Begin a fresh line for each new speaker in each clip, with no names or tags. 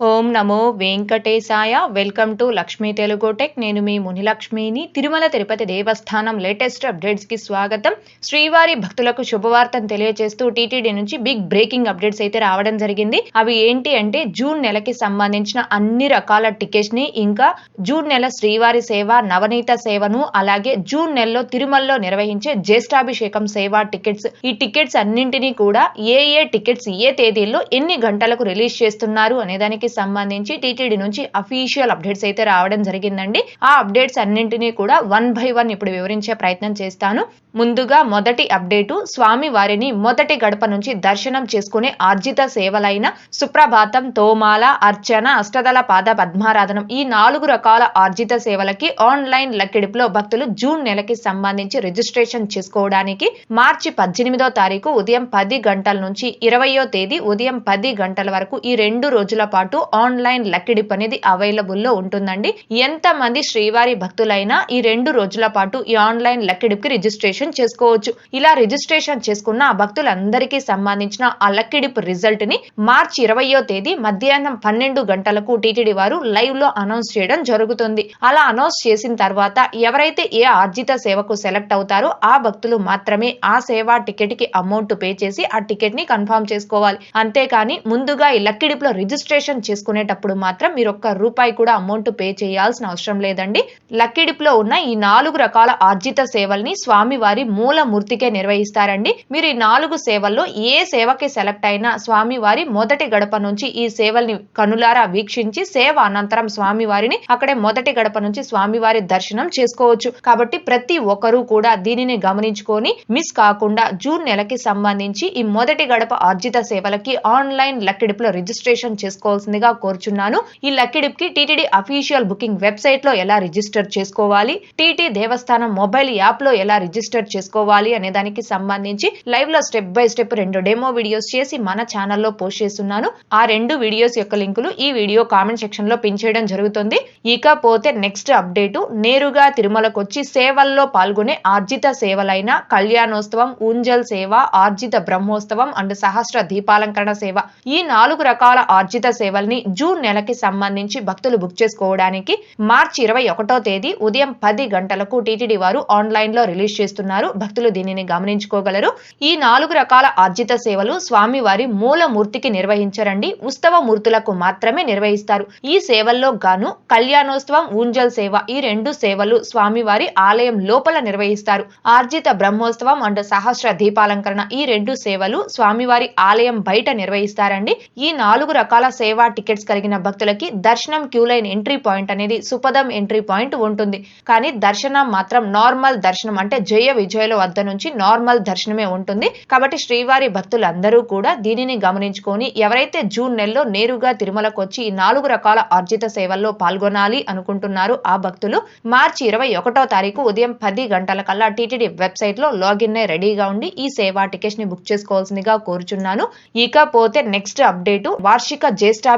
ఓం నమో వెంకటేశాయ. Welcome to Lakshmi Telugu tech. నేను మీ మునిలక్ష్మిని. తిరుమల తిరుపతి దేవస్థానం లేటెస్ట్ అప్డేట్స్కి స్వాగతం. శ్రీవారి భక్తులకు శుభవార్తను తెలియజేస్తూ టీటీడీ నుంచి బిగ్ బ్రేకింగ్ అప్డేట్స్ అయితే రావడం జరిగింది. అవి ఏంటి అంటే జూన్ నెలకి సంబంధించిన అన్ని రకాల టికెట్స్ని ఇంకా జూన్ నెల శ్రీవారి సేవ నవనీత సేవను అలాగే జూన్ నెలలో తిరుమలలో నిర్వహించే జ్యేష్ఠాభిషేకం సేవ టికెట్స్. ఈ టికెట్స్ అన్నింటినీ కూడా ఏ ఏ టికెట్స్ ఏ తేదీల్లో ఎన్ని గంటలకు రిలీజ్ చేస్తున్నారు అనేదానికి దానికి సంబంధించి టీటీడీ నుంచి అఫీషియల్ అప్డేట్స్ అయితే రావడం జరిగిందండి. ఆ అప్డేట్స్ అన్నింటినీ కూడా వన్ బై వన్ ఇప్పుడు వివరించే ప్రయత్నం చేస్తాను. ముందుగా మొదటి అప్డేటు స్వామి వారిని మొదటి గడప నుంచి దర్శనం చేసుకునే ఆర్జిత సేవలైన సుప్రభాతం తోమాల అర్చన అష్టదళ పాద పద్మారాధనం ఈ నాలుగు రకాల ఆర్జిత సేవలకి ఆన్లైన్ లక్కిడిపులో భక్తులు జూన్ నెలకి సంబంధించి రిజిస్ట్రేషన్ చేసుకోవడానికి మార్చి పద్దెనిమిదో తారీఖు ఉదయం పది గంటల నుంచి ఇరవయో తేదీ ఉదయం పది గంటల వరకు ఈ రెండు రోజుల పాటు ఆన్లైన్ లక్కిడిప్ అనేది అవైలబుల్లో ఉంటుందండి. ఎంతమంది శ్రీవారి భక్తులైనా ఈ రెండు రోజుల పాటు ఈ ఆన్లైన్ లక్కిడిప్కి రిజిస్ట్రేషన్ చేసుకోవచ్చు. ఇలా రిజిస్ట్రేషన్ చేసుకున్న ఆ భక్తులందరికీ సంబంధించిన ఆ లక్కిడిప్ రిజల్ట్ని మార్చి ఇరవయో తేదీ మధ్యాహ్నం పన్నెండు గంటలకు టీటీడీ వారు లైవ్లో అనౌన్స్ చేయడం జరుగుతుంది. అలా అనౌన్స్ చేసిన తర్వాత ఎవరైతే ఏ ఆర్జిత సేవకు సెలెక్ట్ అవుతారో ఆ భక్తులు మాత్రమే ఆ సేవా టికెట్కి అమౌంట్ పే చేసి ఆ టికెట్ని కన్ఫర్మ్ చేసుకోవాలి. అంతేకాని ముందుగా ఈ లక్కిడిప్లో రిజిస్ట్రేషన్ చేసుకునేటప్పుడు మాత్రం మీరు ఒక్క రూపాయి కూడా అమౌంట్ పే చేయాల్సిన అవసరం లేదండి. లక్కిడిప్లో ఉన్న ఈ నాలుగు రకాల ఆర్జిత సేవల్ని స్వామివారి మూలమూర్తికే నిర్వహిస్తారండి. మీరు ఈ నాలుగు సేవల్లో ఏ సేవకి సెలెక్ట్ అయినా స్వామివారి మొదటి గడప నుంచి ఈ సేవల్ని కనులారా వీక్షించి సేవ అనంతరం స్వామివారిని అక్కడే మొదటి గడప నుంచి స్వామివారి దర్శనం చేసుకోవచ్చు. కాబట్టి ప్రతి ఒక్కరూ కూడా దీనిని గమనించుకొని మిస్ కాకుండా జూన్ నెలకి సంబంధించి ఈ మొదటి గడప ఆర్జిత సేవలకి ఆన్లైన్ లక్కిడిప్ రిజిస్ట్రేషన్ చేసుకోవాల్సింది. చేసుకోవాల్సిందిగా కోరుచున్నాను. ఈ లక్కిడిప్కి టీటీడీ అఫీషియల్ బుకింగ్ వెబ్సైట్లో ఎలా రిజిస్టర్ చేసుకోవాలి? టీటీ దేవస్థానం మొబైల్ యాప్లో ఎలా రిజిస్టర్ చేసుకోవాలి అనే దానికి సంబంధించి లైవ్లో స్టెప్ బై స్టెప్ రెండు డెమో వీడియోస్ చేసి మన ఛానల్లో పోస్ట్ చేస్తున్నాను. ఆ రెండు వీడియోస్ యొక్క లింకులు ఈ వీడియో కామెంట్ సెక్షన్లో పిన్ చేయడం జరుగుతుంది. ఇకపోతే నెక్స్ట్ అప్డేటు నేరుగా తిరుమలకు వచ్చి సేవల్లో పాల్గొనే ఆర్జిత సేవలైన కళ్యాణోత్సవం ఊంజల్ సేవ ఆర్జిత బ్రహ్మోత్సవం అండ్ సహస్ర దీపాలంకరణ సేవ. ఈ నాలుగు రకాల ఆర్జిత సేవలు సేవల్ని జూన్ నెలకి సంబంధించి భక్తులు బుక్ చేసుకోవడానికి మార్చి ఇరవై ఒకటో తేదీ ఉదయం పది గంటలకు టీటీడీ వారు ఆన్లైన్లో రిలీజ్ చేస్తున్నారు. భక్తులు దీనిని గమనించుకోగలరు. ఈ నాలుగు రకాల ఆర్జిత సేవలు స్వామివారి మూలమూర్తికి మూల మూర్తికి నిర్వహించరండి. ఉత్సవ మూర్తులకు మాత్రమే నిర్వహిస్తారు. ఈ సేవల్లో గాను కళ్యాణోత్సవం ఊంజల్ సేవ ఈ రెండు సేవలు స్వామివారి ఆలయం లోపల నిర్వహిస్తారు. ఆర్జిత బ్రహ్మోత్సవం అండ్ సహస్ర దీపాలంకరణ ఈ రెండు సేవలు స్వామివారి ఆలయం బయట నిర్వహిస్తారండి. ఈ నాలుగు రకాల సేవా టికెట్స్ కలిగిన భక్తులకి దర్శనం క్యూ లైన్ ఎంట్రీ పాయింట్ అనేది సుపదం ఎంట్రీ పాయింట్ ఉంటుంది. కానీ దర్శనం మాత్రం నార్మల్ దర్శనం అంటే జయ విజయుల వద్ద నుంచి నార్మల్ దర్శనమే ఉంటుంది. కాబట్టి శ్రీవారి భక్తులందరూ కూడా దీనిని గమనించుకొని ఎవరైతే జూన్ నెలలో నేరుగా తిరుమలకు వచ్చి ఈ నాలుగు రకాల ఆర్జిత సేవల్లో పాల్గొనాలి అనుకుంటున్నారు ఆ భక్తులు మార్చి ఇరవై ఒకటో తారీఖు ఉదయం పది గంటల కల్లా టీటీడీ వెబ్సైట్లో లాగిన్ అయి రెడీగా ఉండి ఈ సేవా టికెట్స్ని బుక్ చేసుకోవాల్సిందిగా కోరుచున్నాను. ఇకపోతే నెక్స్ట్ అప్డేట్ వార్షిక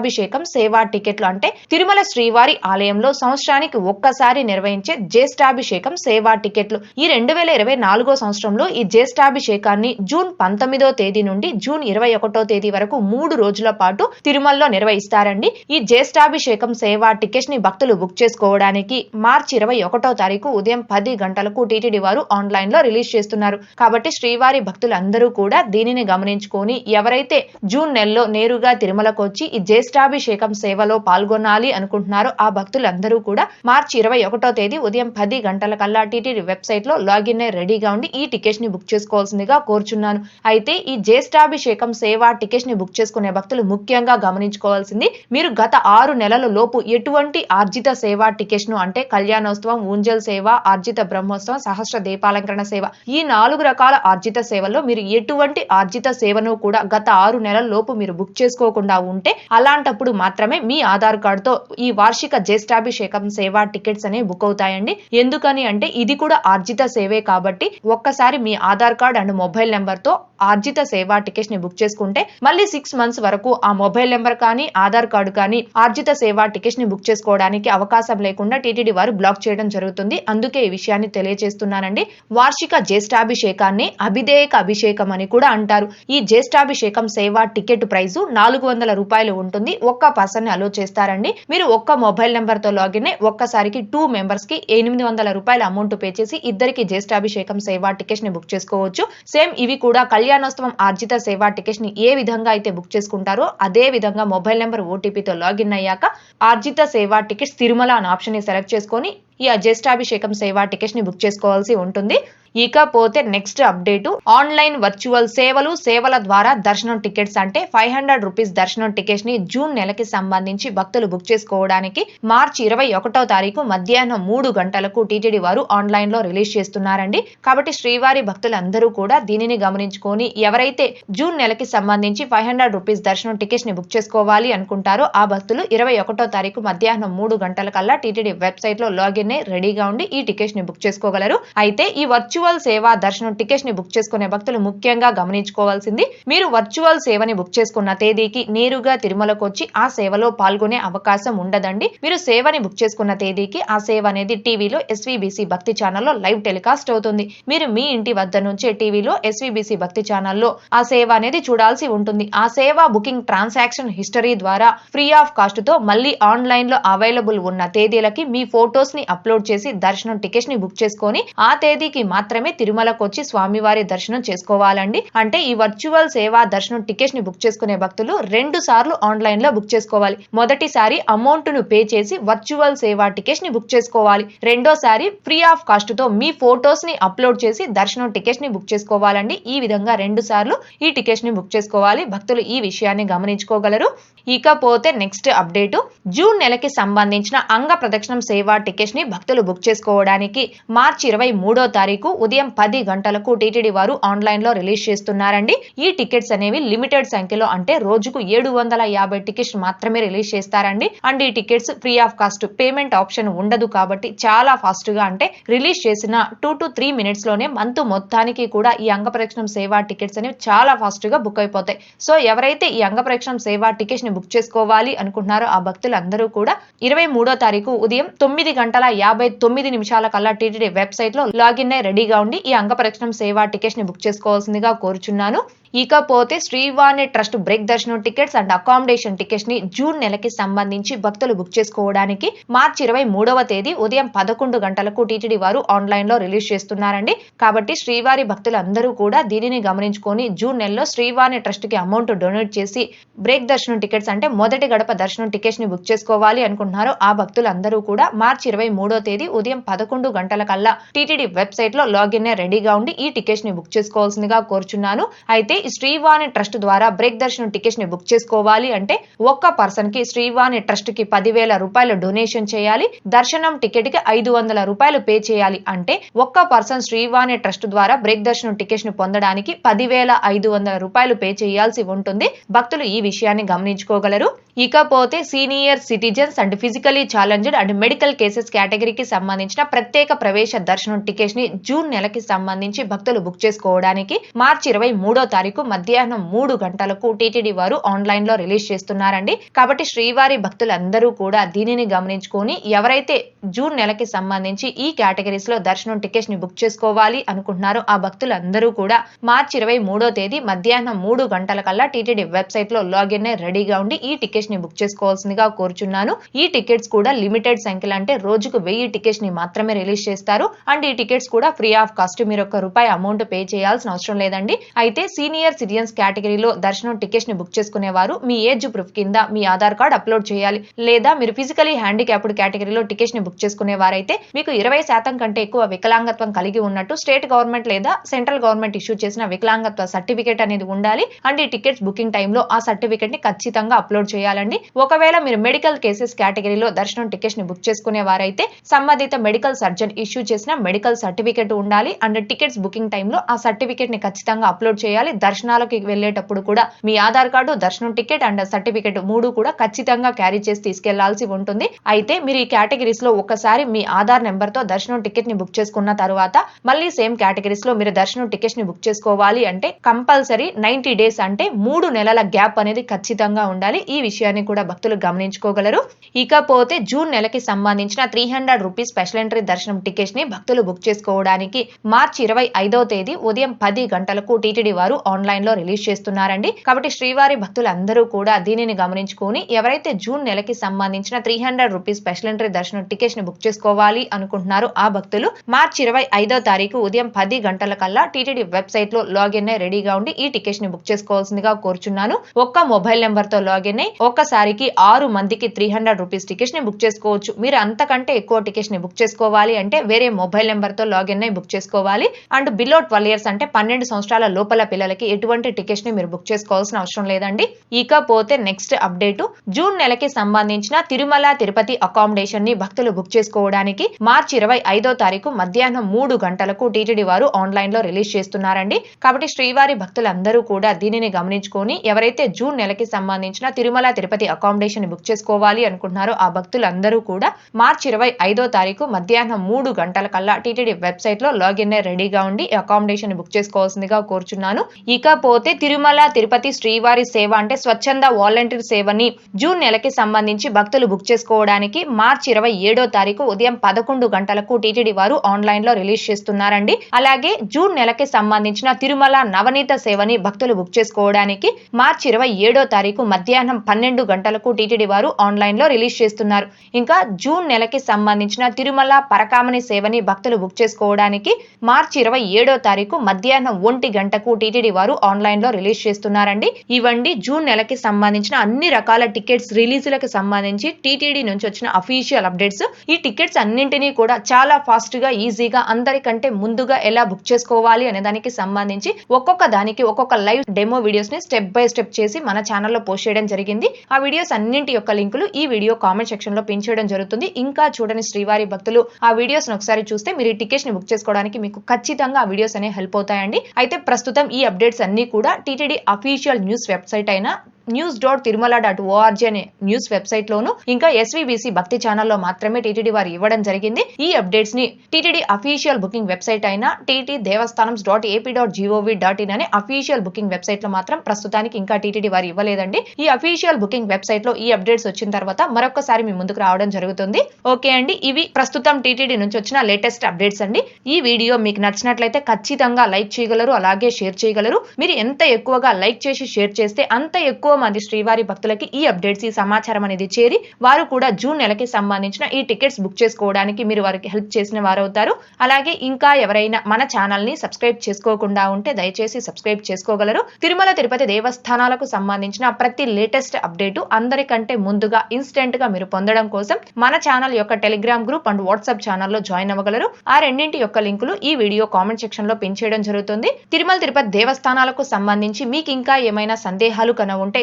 జ్యేష్ఠాభిషేకం సేవా టికెట్లు అంటే తిరుమల శ్రీవారి ఆలయంలో సంవత్సరానికి ఒక్కసారి నిర్వహించే జ్యేష్ఠాభిషేకం సేవా టికెట్లు. ఈ రెండు వేల ఇరవై నాలుగో సంవత్సరంలో ఈ జ్యేష్ఠాభిషేకాన్ని జూన్ పంతొమ్మిదో తేదీ నుండి జూన్ ఇరవై ఒకటో తేదీ వరకు మూడు రోజుల పాటు తిరుమలలో నిర్వహిస్తారండి. ఈ జ్యేష్ఠాభిషేకం సేవా టికెట్స్ని భక్తులు బుక్ చేసుకోవడానికి మార్చి ఇరవై ఒకటో తారీఖు ఉదయం పది గంటలకు టీటీడీ వారు ఆన్లైన్లో రిలీజ్ చేస్తున్నారు. కాబట్టి శ్రీవారి భక్తులందరూ కూడా దీనిని గమనించుకొని ఎవరైతే జూన్ నెలలో నేరుగా తిరుమలకు వచ్చి ఈ జ్యేష్ఠాభిషేకం సేవలో పాల్గొనాలి అనుకుంటున్నారు. ఆ భక్తులందరూ కూడా మార్చి ఇరవై ఒకటో తేదీ ఉదయం పది గంటల కల్లా టీటీడీ వెబ్సైట్లో లాగిన్ అయి రెడీగా ఉండి ఈ టికెట్స్ని బుక్ చేసుకోవాల్సిందిగా కోరుచున్నాను. అయితే ఈ జ్యేష్ఠాభిషేకం సేవ టికెట్స్ని బుక్ చేసుకునే భక్తులు ముఖ్యంగా గమనించుకోవాల్సింది మీరు గత ఆరు నెలల లోపు ఎటువంటి ఆర్జిత సేవ టికెట్స్ను అంటే కళ్యాణోత్సవం ఊంజల్ సేవ ఆర్జిత బ్రహ్మోత్సవం సహస్ర దీపాలంకరణ సేవ ఈ నాలుగు రకాల ఆర్జిత సేవల్లో మీరు ఎటువంటి ఆర్జిత సేవను కూడా గత ఆరు నెలల లోపు మీరు బుక్ చేసుకోకుండా ఉంటే అలా అలాంటప్పుడు మాత్రమే మీ ఆధార్ కార్డుతో ఈ వార్షిక జ్యేష్ఠాభిషేకం సేవా టికెట్స్ అనేవి బుక్ అవుతాయండి. ఎందుకని అంటే ఇది కూడా ఆర్జిత సేవే కాబట్టి ఒక్కసారి మీ ఆధార్ కార్డ్ అండ్ మొబైల్ నెంబర్తో ఆర్జిత సేవా టికెట్స్ని బుక్ చేసుకుంటే మళ్ళీ సిక్స్ మంత్స్ వరకు ఆ మొబైల్ నెంబర్ కానీ ఆధార్ కార్డు కానీ ఆర్జిత సేవా టికెట్స్ని బుక్ చేసుకోవడానికి అవకాశం లేకుండా టీటీడీ వారు బ్లాక్ చేయడం జరుగుతుంది. అందుకే ఈ విషయాన్ని తెలియజేస్తున్నానండి. వార్షిక జ్యేష్ఠాభిషేకాన్ని అభిధేయక అభిషేకం అని కూడా అంటారు. ఈ జ్యేష్ఠాభిషేకం సేవా టికెట్ ప్రైజు నాలుగు వందల రూపాయలు ఉంటుంది. ఉంటుంది ఒక్క పర్సన్ అలో చేస్తారండి. మీరు ఒక్క మొబైల్ నెంబర్తో లాగిన్ అయి ఒక్కసారికి టూ మెంబర్స్కి ఎనిమిది వందల రూపాయల అమౌంట్ పే చేసి ఇద్దరికి జ్యేష్ఠాభిషేకం సేవా టికెట్ని బుక్ చేసుకోవచ్చు. సేమ్ ఇవి కూడా కళ్యాణోత్సవం ఆర్జిత సేవా టికెట్ని ఏ విధంగా అయితే బుక్ చేసుకుంటారో అదే విధంగా మొబైల్ నెంబర్ ఓటీపీతో లాగిన్ అయ్యాక ఆర్జిత సేవా టికెట్స్ తిరుమల అనే ఆప్షన్ని సెలెక్ట్ చేసుకొని ఈ జ్యేష్ఠాభిషేకం సేవా టికెట్స్ని బుక్ చేసుకోవాల్సి ఉంటుంది. ఇకపోతే నెక్స్ట్ అప్డేట్ ఆన్లైన్ వర్చువల్ సేవలు సేవల ద్వారా దర్శనం టికెట్స్ అంటే ఫైవ్ హండ్రెడ్ రూపీస్ దర్శనం టికెట్స్ని జూన్ నెలకి సంబంధించి భక్తులు బుక్ చేసుకోవడానికి మార్చి ఇరవై ఒకటో తారీఖు మధ్యాహ్నం మూడు గంటలకు టీటీడీ వారు ఆన్లైన్లో రిలీజ్ చేస్తున్నారండి. కాబట్టి శ్రీవారి భక్తులందరూ కూడా దీనిని గమనించుకొని ఎవరైతే జూన్ నెలకి సంబంధించి ఫైవ్ హండ్రెడ్ రూపీస్ దర్శనం టికెట్స్ని బుక్ చేసుకోవాలి అనుకుంటారో ఆ భక్తులు ఇరవై ఒకటో తారీఖు మధ్యాహ్నం మూడు గంటల కల్లా టీటీడీ వెబ్సైట్లో లాగిన్ వెంటనే రెడీగా ఉండి ఈ టికెట్స్ని బుక్ చేసుకోగలరు. అయితే ఈ వర్చువల్ సేవా దర్శనం టికెట్స్ని బుక్ చేసుకునే భక్తులు ముఖ్యంగా గమనించుకోవాల్సింది మీరు వర్చువల్ సేవని బుక్ చేసుకున్న తేదీకి నేరుగా తిరుమలకు వచ్చి ఆ సేవలో పాల్గొనే అవకాశం ఉండదండి. మీరు సేవని బుక్ చేసుకున్న తేదీకి ఆ సేవ అనేది టీవీలో ఎస్వీబీసీ భక్తి ఛానల్లో లైవ్ టెలికాస్ట్ అవుతుంది. మీరు మీ ఇంటి వద్ద నుంచే టీవీలో ఎస్వీబీసీ భక్తి ఛానల్లో ఆ సేవ అనేది చూడాల్సి ఉంటుంది. ఆ సేవ బుకింగ్ ట్రాన్సాక్షన్ హిస్టరీ ద్వారా ఫ్రీ ఆఫ్ కాస్ట్తో మళ్ళీ ఆన్లైన్లో అవైలబుల్ ఉన్న తేదీలకి మీ ఫోటోస్ని అప్లోడ్ చేసి దర్శనం టికెట్స్ని బుక్ చేసుకొని ఆ తేదీకి మాత్రమే తిరుమలకు వచ్చి స్వామివారి దర్శనం చేసుకోవాలండి. అంటే ఈ వర్చువల్ సేవా దర్శనం టికెట్స్ని బుక్ చేసుకునే భక్తులు రెండు సార్లు ఆన్లైన్లో బుక్ చేసుకోవాలి. మొదటిసారి అమౌంట్ను పే చేసి వర్చువల్ సేవా టికెట్స్ని బుక్ చేసుకోవాలి. రెండోసారి ఫ్రీ ఆఫ్ కాస్ట్తో మీ ఫొటోస్ని అప్లోడ్ చేసి దర్శనం టికెట్స్ని బుక్ చేసుకోవాలండి. ఈ విధంగా రెండు సార్లు ఈ టికెట్స్ని బుక్ చేసుకోవాలి. భక్తులు ఈ విషయాన్ని గమనించుకోగలరు. ఇకపోతే నెక్స్ట్ అప్డేట్. జూన్ నెలకి సంబంధించిన అంగ ప్రదక్షిణం సేవా టికెట్స్ని భక్తులు బుక్ చేసుకోవడానికి మార్చి ఇరవై మూడో తారీఖు ఉదయం పది గంటలకు టీటీడీ వారు ఆన్లైన్లో రిలీజ్ చేస్తున్నారండి. ఈ టికెట్స్ అనేవి లిమిటెడ్ సంఖ్యలో అంటే రోజుకు ఏడు వందల యాభై టికెట్స్ మాత్రమే రిలీజ్ చేస్తారండి. అండ్ ఈ tickets free of cost payment option ఉండదు కాబట్టి చాలా ఫాస్ట్గా అంటే రిలీజ్ చేసిన టూ టు త్రీ మినిట్స్లోనే మంత్ మొత్తానికి కూడా ఈ అంగ ప్రదక్షిణం సేవా టికెట్స్ అనేవి చాలా ఫాస్ట్గా బుక్ అయిపోతాయి. సో ఎవరైతే ఈ అంగ ప్రదక్షిణం సేవా టికెట్స్ని బుక్ చేసుకోవాలి అనుకుంటున్నారో ఆ భక్తులందరూ కూడా ఇరవై మూడో తారీఖు ఉదయం తొమ్మిది గంటల యాభై తొమ్మిది నిమిషాల కల్లా టీటీడీ వెబ్సైట్లో లాగిన్ అయి రెడీగా ఉండి ఈ అంగ సేవా టికెట్స్ని బుక్ చేసుకోవాల్సిందిగా కోరుచున్నాను. ఇకపోతే శ్రీవాణి ట్రస్ట్ బ్రేక్ దర్శనం టికెట్స్ అండ్ అకామిడేషన్ టికెట్స్ని జూన్ నెలకి సంబంధించి భక్తులు బుక్ చేసుకోవడానికి మార్చి ఇరవై మూడవ తేదీ ఉదయం పదకొండు గంటలకు టీటీడీ వారు ఆన్లైన్లో రిలీజ్ చేస్తున్నారండి. కాబట్టి శ్రీవారి భక్తులందరూ కూడా దీనిని గమనించుకొని జూన్ నెలలో శ్రీవాణి ట్రస్ట్కి అమౌంట్ డొనేట్ చేసి బ్రేక్ దర్శనం టికెట్స్ అంటే మొదటి గడప దర్శనం టికెట్స్ని బుక్ చేసుకోవాలి అనుకుంటున్నారు. ఆ భక్తులందరూ కూడా మార్చి ఇరవై మూడో తేదీ ఉదయం పదకొండు గంటల కల్లా టీటీడీ వెబ్సైట్లో లాగిన్ రెడీగా ఉండి ఈ టికెట్స్ని బుక్ చేసుకోవాల్సిందిగా కోరుచున్నాను. అయితే శ్రీవాణి ట్రస్ట్ ద్వారా బ్రేక్ దర్శనం టికెట్స్ని బుక్ చేసుకోవాలి అంటే ఒక్క పర్సన్కి శ్రీవాణి ట్రస్ట్కి పదివేల రూపాయలు డొనేషన్ చేయాలి. దర్శనం టికెట్కి ఐదు వందల రూపాయలు పే చేయాలి అంటే ఒక్క పర్సన్ శ్రీవాణి ట్రస్ట్ ద్వారా బ్రేక్ దర్శనం టికెట్స్ని పొందడానికి పదివేల ఐదు వందల రూపాయలు పే చేయాల్సి ఉంటుంది. భక్తులు ఈ విషయాన్ని గమనించుకోగలరు. ఇకపోతే senior citizens and physically challenged and medical cases కేటగిరీకి సంబంధించిన ప్రత్యేక ప్రవేశ దర్శనం టికెట్స్ని జూన్ నెలకి సంబంధించి భక్తులు బుక్ చేసుకోవడానికి మార్చి ఇరవై మూడో తారీఖు మధ్యాహ్నం మూడు గంటలకు టీటీడీ వారు ఆన్లైన్లో రిలీజ్ చేస్తున్నారండి. కాబట్టి శ్రీవారి భక్తులందరూ కూడా దీనిని గమనించుకొని ఎవరైతే జూన్ నెలకి సంబంధించి ఈ కేటగిరీస్లో దర్శనం టికెట్స్ని బుక్ చేసుకోవాలి అనుకుంటున్నారో ఆ భక్తులందరూ కూడా మార్చి ఇరవై మూడో తేదీ మధ్యాహ్నం మూడు గంటల కల్లా టీటీడీ వెబ్సైట్లో లాగిన్ రెడీగా ఉండి ఈ టికెట్స్ ని బుక్ చేసుకోవాల్సిందిగా కోరుచున్నాను. ఈ టికెట్స్ కూడా లిమిటెడ్ సంఖ్యలో అంటే రోజుకు వెయ్యి టికెట్స్ని మాత్రమే రిలీజ్ చేస్తారు. అండ్ ఈ టికెట్స్ కూడా ఫ్రీ ఆఫ్ కాస్ట్ మీరు ఒక రూపాయి అమౌంట్ పే చేయాల్సిన అవసరం లేదండి. అయితే సీనియర్ సిటిజన్స్ కేటగిరీలో దర్శనం టికెట్స్ని బుక్ చేసుకునేవారు. మీ ఏజ్ ప్రూఫ్ కింద మీ ఆధార్ కార్డ్ అప్లోడ్ చేయాలి. లేదా మీరు ఫిజికలీ హ్యాండిక్యాప్డ్ కేటగిరీలో టికెట్స్ని బుక్ చేసుకునే వారైతే మీకు ఇరవై శాతం కంటే ఎక్కువ వికలాంగత్వం కలిగి ఉన్నట్టు స్టేట్ గవర్నమెంట్ లేదా సెంట్రల్ గవర్నమెంట్ ఇష్యూ చేసిన వికలాంగత్వ సర్టిఫికేట్ అనేది ఉండాలి. అండ్ ఈ టికెట్స్ బుకింగ్ టైంలో ఆ సర్టిఫికేట్ని ఖచ్చితంగా అప్లోడ్ చేయాలి. చేయాలండి. ఒకవేళ మీరు మెడికల్ కేసెస్ కేటగిరీలో దర్శనం టికెట్స్ని బుక్ చేసుకునే వారైతే సంబంధిత మెడికల్ సర్జన్ ఇష్యూ చేసిన మెడికల్ సర్టిఫికేట్ ఉండాలి. అండ్ టికెట్స్ బుకింగ్ టైంలో ఆ సర్టిఫికేట్ని ఖచ్చితంగా అప్లోడ్ చేయాలి. దర్శనాలకి వెళ్ళేటప్పుడు కూడా మీ ఆధార్ కార్డు దర్శనం టికెట్ అండ్ సర్టిఫికేట్ మూడు కూడా ఖచ్చితంగా క్యారీ చేసి తీసుకెళ్ళాల్సి ఉంటుంది. అయితే మీరు ఈ కేటగిరీస్లో ఒకసారి మీ ఆధార్ నెంబర్తో దర్శనం టికెట్ని బుక్ చేసుకున్న తర్వాత మళ్ళీ సేమ్ కేటగిరీస్లో మీరు దర్శనం టికెట్స్ని బుక్ చేసుకోవాలి అంటే కంపల్సరీ నైన్టీ డేస్ అంటే మూడు నెలల గ్యాప్ అనేది ఖచ్చితంగా ఉండాలి. ఈ విషయం విషయాన్ని కూడా భక్తులు గమనించుకోగలరు. ఇకపోతే జూన్ నెలకి సంబంధించిన three hundred rupees special entry దర్శనం టికెట్స్ని భక్తులు బుక్ చేసుకోవడానికి మార్చి ఇరవై ఐదవ తేదీ ఉదయం పది గంటలకు టీటీడీ వారు ఆన్లైన్లో రిలీజ్ చేస్తున్నారండి. కాబట్టి శ్రీవారి భక్తులందరూ కూడా దీనిని గమనించుకొని ఎవరైతే జూన్ నెలకి సంబంధించిన three hundred rupees special entry దర్శనం టికెట్స్ని బుక్ చేసుకోవాలి అనుకుంటున్నారో ఆ భక్తులు మార్చి ఇరవై ఐదో తారీఖు ఉదయం పది గంటల కల్లా టీటీడీ వెబ్సైట్లో లాగిన్ అయి రెడీగా ఉండి ఈ టికెట్స్ని బుక్ చేసుకోవాల్సిందిగా కోరుచున్నాను. ఒక్క మొబైల్ నెంబర్తో లాగిన్ అయి ఒక్కసారికి ఆరు మందికి త్రీ హండ్రెడ్ రూపీస్ టికెట్స్ని బుక్ చేసుకోవచ్చు. మీరు అంతకంటే ఎక్కువ టికెట్స్ని బుక్ చేసుకోవాలి అంటే వేరే మొబైల్ నెంబర్తో లాగిన్ అయి బుక్ చేసుకోవాలి. అండ్ బిలో ట్వెల్వ్ ఇయర్స్ అంటే పన్నెండు సంవత్సరాల లోపల పిల్లలకి ఎటువంటి టికెట్స్ని మీరు బుక్ చేసుకోవాల్సిన అవసరం లేదండి. ఇకపోతే నెక్స్ట్ అప్డేట్ జూన్ నెలకి సంబంధించిన తిరుమల తిరుపతి అకామిడేషన్ని భక్తులు బుక్ చేసుకోవడానికి మార్చి ఇరవై ఐదో తారీఖు మధ్యాహ్నం మూడు గంటలకు టీటీడీ వారు ఆన్లైన్లో రిలీజ్ చేస్తున్నారండి. కాబట్టి శ్రీవారి భక్తులందరూ కూడా దీనిని గమనించుకొని ఎవరైతే జూన్ నెలకి సంబంధించిన తిరుమల తిరుపతి అకామిడేషన్ బుక్ చేసుకోవాలి అనుకుంటున్నారో. ఆ భక్తులందరూ కూడా మార్చి ఇరవై ఐదో తారీఖు మధ్యాహ్నం మూడు గంటల కల్లా టీటీడీ వెబ్సైట్లో లాగిన్ రెడీగా ఉండి అకామిడేషన్ బుక్ చేసుకోవాల్సిందిగా కోరుచున్నాను. ఇకపోతే తిరుమల తిరుపతి శ్రీవారి సేవ అంటే స్వచ్ఛంద వాలంటీర్ సేవని జూన్ నెలకి సంబంధించి భక్తులు బుక్ చేసుకోవడానికి మార్చి ఇరవై ఏడో తారీఖు ఉదయం పదకొండు గంటలకు టీటీడీ వారు ఆన్లైన్లో రిలీజ్ చేస్తున్నారండి. అలాగే జూన్ నెలకి సంబంధించిన తిరుమల నవనీత సేవని భక్తులు బుక్ చేసుకోవడానికి మార్చి ఇరవై ఏడో తారీఖు మధ్యాహ్నం పన్నెండు గంటలకు టీటీడీ వారు ఆన్లైన్లో రిలీజ్ చేస్తున్నారు. ఇంకా జూన్ నెలకి సంబంధించిన తిరుమల పరకామణి సేవని భక్తులు బుక్ చేసుకోవడానికి మార్చి ఇరవై ఏడో తారీఖు మధ్యాహ్నం ఒంటి గంటకు టీటీడీ వారు ఆన్లైన్లో రిలీజ్ చేస్తున్నారండి. ఇవండి జూన్ నెలకి సంబంధించిన అన్ని రకాల టికెట్స్ రిలీజులకు సంబంధించి టీటీడీ నుంచి వచ్చిన అఫీషియల్ అప్డేట్స్. ఈ టికెట్స్ అన్నింటినీ కూడా చాలా ఫాస్ట్గా ఈజీగా అందరికంటే ముందుగా ఎలా బుక్ చేసుకోవాలి అనే దానికి సంబంధించి ఒక్కొక్క దానికి ఒక్కొక్క లైవ్ డెమో వీడియోస్ని స్టెప్ బై స్టెప్ చేసి మన ఛానల్లో పోస్ట్ చేయడం జరిగింది. ఆ వీడియోస్ అన్నింటి యొక్క లింకులు ఈ వీడియో కామెంట్ సెక్షన్లో పిన్ చేయడం జరుగుతుంది. ఇంకా చూడని శ్రీవారి భక్తులు ఆ వీడియోస్ ఒకసారి చూస్తే మీరు ఈ టికెట్స్ని బుక్ చేసుకోవడానికి మీకు ఖచ్చితంగా ఆ వీడియోస్ అనేవి హెల్ప్ అవుతాయండి. అయితే ప్రస్తుతం ఈ అప్డేట్స్ అన్ని కూడా టీటీడీ అఫీషియల్ న్యూస్ వెబ్సైట్ అయిన news dot Tirumala dot O R G అనే న్యూస్ వెబ్సైట్ లోను ఇంకా ఎస్వీబీసీ భక్తి ఛానల్లో మాత్రమే టీటీడీ వారు ఇవ్వడం జరిగింది. ఈ అప్డేట్స్ని టీటీడీ అఫీషియల్ బుకింగ్ వెబ్సైట్ అయిన TT Devasthanam dot AP dot gov dot in అనే అఫీషియల్ బుకింగ్ వెబ్సైట్లో మాత్రం ప్రస్తుతానికి ఇంకా టీటీడీ వారు ఇవ్వలేదండి. ఈ అఫీషియల్ బుకింగ్ వెబ్సైట్లో ఈ అప్డేట్స్ వచ్చిన తర్వాత మరొకసారి మీ ముందుకు రావడం జరుగుతుంది. ఓకే అండి ఇవి ప్రస్తుతం టీటీడీ నుంచి వచ్చిన లేటెస్ట్ అప్డేట్స్ అండి. ఈ వీడియో మీకు నచ్చినట్లయితే ఖచ్చితంగా లైక్ చేయగలరు అలాగే షేర్ చేయగలరు. మీరు ఎంత ఎక్కువగా లైక్ చేసి షేర్ చేస్తే అంత ఎక్కువ మంది శ్రీవారి భక్తులకి ఈ అప్డేట్స్ ఈ సమాచారం అనేది చేరి వారు కూడా జూన్ నెలకి సంబంధించిన ఈ టికెట్స్ బుక్ చేసుకోవడానికి మీరు వారికి హెల్ప్ చేసిన వారు అవుతారు. అలాగే ఇంకా ఎవరైనా మన ఛానల్ని సబ్స్క్రైబ్ చేసుకోకుండా ఉంటే దయచేసి సబ్స్క్రైబ్ చేసుకోగలరు. తిరుమల తిరుపతి దేవస్థానాలకు సంబంధించిన ప్రతి లేటెస్ట్ అప్డేట్ అందరికంటే ముందుగా ఇన్స్టెంట్గా మీరు పొందడం కోసం మన ఛానల్ యొక్క టెలిగ్రామ్ గ్రూప్ అండ్ వాట్సాప్ ఛానల్లో జాయిన్ అవ్వగలరు. ఆ రెండింటి యొక్క లింకులు ఈ వీడియో కామెంట్ సెక్షన్లో పిన్ చేయడం జరుగుతుంది. తిరుమల తిరుపతి దేవస్థానాలకు సంబంధించి మీకు ఇంకా ఏమైనా సందేహాలు కన ఉంటే